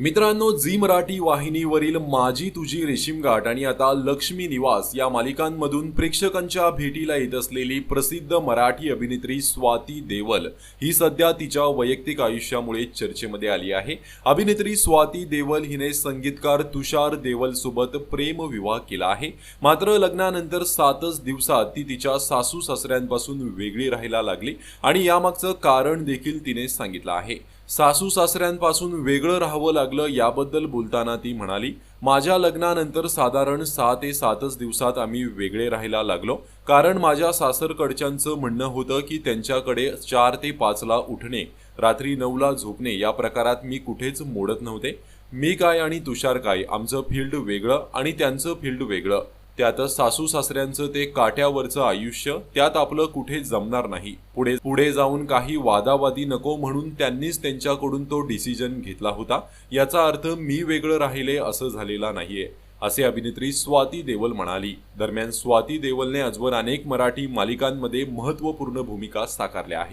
मित्रांनो झी मराठी वाहिनीवरील माझी तुझी रेशीमघाट आणि आता लक्ष्मी निवास या मालिकांमधून प्रेक्षकांच्या भेटीला येत असलेली प्रसिद्ध मराठी अभिनेत्री स्वाती देवल ही सध्या तिच्या वैयक्तिक आयुष्यामुळे चर्चेमध्ये आली आहे. अभिनेत्री स्वाती देवल हिने संगीतकार तुषार देवल सोबत प्रेम विवाह केला आहे. मात्र लग्नानंतर सातच दिवसात ती तिच्या सासू सासऱ्यांपासून वेगळी राहायला लागली आणि यामागचं कारण देखील तिने सांगितलं आहे. सासू सासऱ्यांपासून वेगळं राहावं लागलं याबद्दल बोलताना ती म्हणाली माझ्या लग्नानंतर साधारण सहा ते सातच दिवसात आम्ही वेगळे राहायला लागलो. कारण माझ्या सासरकडच्यांचं म्हणणं होतं की त्यांच्याकडे चार ते पाचला उठणे रात्री नऊला झोपणे या प्रकारात मी कुठेच मोडत नव्हते. मी काय आणि तुषार काय आमचं फील्ड वेगळं आणि त्यांचं फील्ड वेगळं. त्यातच सासू सासऱ्यांचं ते काट्यावरचं आयुष्य त्यात आपलं कुठे जमणार नाही. पुढे पुढे जाऊन काही वादावादी नको म्हणून त्यांनीच त्यांच्याकडून तो डिसिजन घेतला होता. याचा अर्थ मी वेगळं राहिले असं झालेला नाहीये असे अभिनेत्री स्वाती देवल म्हणाली. दरम्यान स्वाती देवलने आजवर अनेक मराठी मालिकांमध्ये महत्त्वपूर्ण भूमिका साकारल्या आहेत.